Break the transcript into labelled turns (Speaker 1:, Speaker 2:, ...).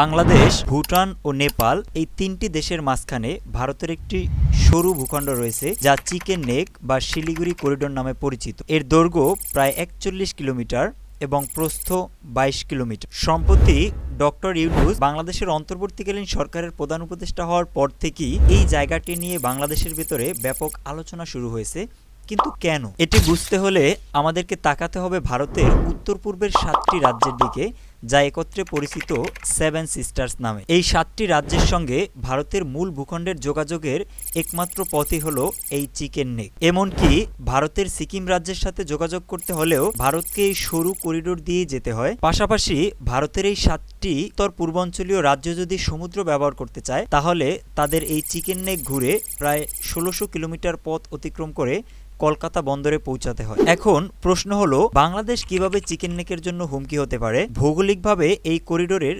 Speaker 1: বাংলাদেশ, ভুটান ও নেপাল এই তিনটি দেশের মাঝখানে ভারতের একটি সরু ভূখণ্ড রয়েছে যা চিকেন নেক বা শিলিগুড়ি করিডোর নামে পরিচিত। এর দৈর্ঘ্য প্রায় একচল্লিশ কিলোমিটার এবং প্রস্থ বাইশ কিলোমিটার। সম্প্রতি ডক্টর ইউনুস বাংলাদেশের অন্তর্বর্তীকালীন সরকারের প্রধান উপদেষ্টা হওয়ার পর থেকেই এই জায়গাটি নিয়ে বাংলাদেশের ভেতরে ব্যাপক আলোচনা শুরু হয়েছে। কিন্তু কেন? এটি বুঝতে হলে আমাদেরকে তাকাতে হবে ভারতের উত্তর পূর্বের সাতটি রাজ্যের দিকে যা একত্রে পরিচিত সেভেন সিস্টার্স নামে। এই সাতটি রাজ্যের সঙ্গে ভারতের মূল ভূখণ্ডের যোগাযোগের একমাত্র পথই হল এই চিকেন নেক। এমনকি ভারতের সিকিম রাজ্যের সাথে যোগাযোগ করতে হলেও ভারতকে এই সরু করিডোর দিয়ে যেতে হয়। পাশাপাশি ভারতের এই সাতটি উত্তর পূর্বাঞ্চলীয় রাজ্য যদি সমুদ্র ব্যবহার করতে চায়, তাহলে তাদের এই চিকেন নেক ঘুরে প্রায় ষোলোশো কিলোমিটার পথ অতিক্রম করে কলকাতা বন্দরে পৌঁছাতে হয়। এখন প্রশ্ন হলো, বাংলাদেশ কীভাবে চিকেন নেকের জন্য হুমকি হতে পারে? ভৌগোলিকভাবে এই করিডোরের